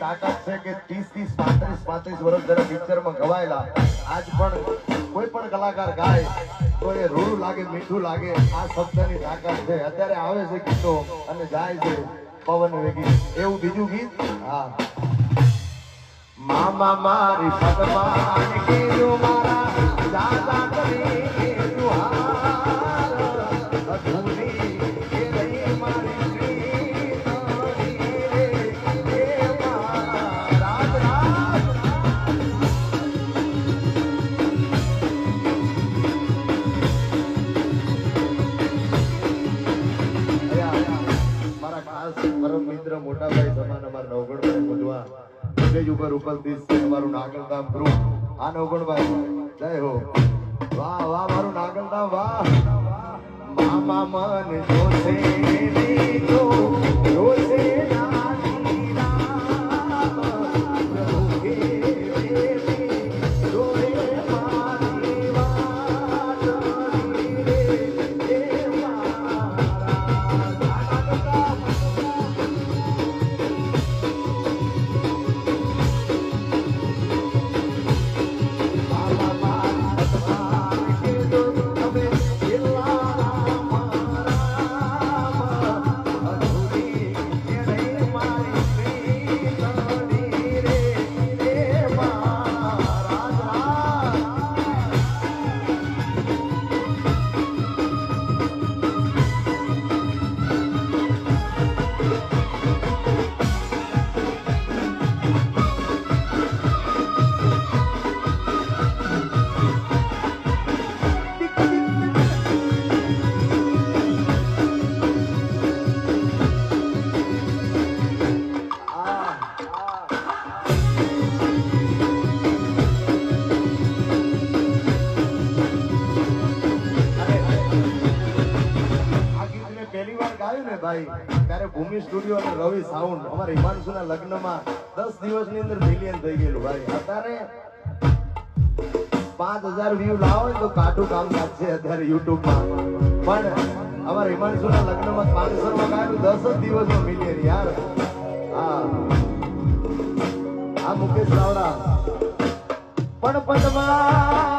તાકાત છે કે ત્રીસ ત્રીસ પાંત્રીસ પાંત્રીસ વર્ષ જરા પિક્ચરમાં ગવાયેલા. આજ પણ કોઈ પણ કલાકાર ગાય તો એ રૂડું લાગે, મીઠું લાગે, આ શબ્દની તાકાત છે. અત્યારે આવે છે ગીતો અને જાય છે પવન વેગી. એવું બીજું ગીત? હા. મામા મારી પગમાં મોટાભાઈ સમાન અમારા નવગણભાઈ મુજવા સ્ટેજ ઉપર ઉપસ્થિત છે અમારું નાગલધામ ગ્રુપ આ નવગણભાઈ, જય હો. વાહ વાહ, મારું નાગલધામ વાહ. મામા મન જોશે જોશે ભાઈ, ત્યારે ભૂમિ સ્ટુડિયો અને રવિ સાઉન્ડ અમારા હિમાંશુના લગ્નમાં દસ દિવસની અંદર મિલિયન થઈ ગયેલું ભાઈ. અત્યારે પાંચ હજાર વ્યૂ લાવો તો કાઠું કામ લાગશે અત્યારે યુટ્યુબમાં. પણ અમારા હિમાંશુના લગ્નમાં પાંચસરમાં ગાયું દસ જ દિવસમાં મિલિયન યાર. હા. આ મુકેશ રાવડા. પણ પદમાં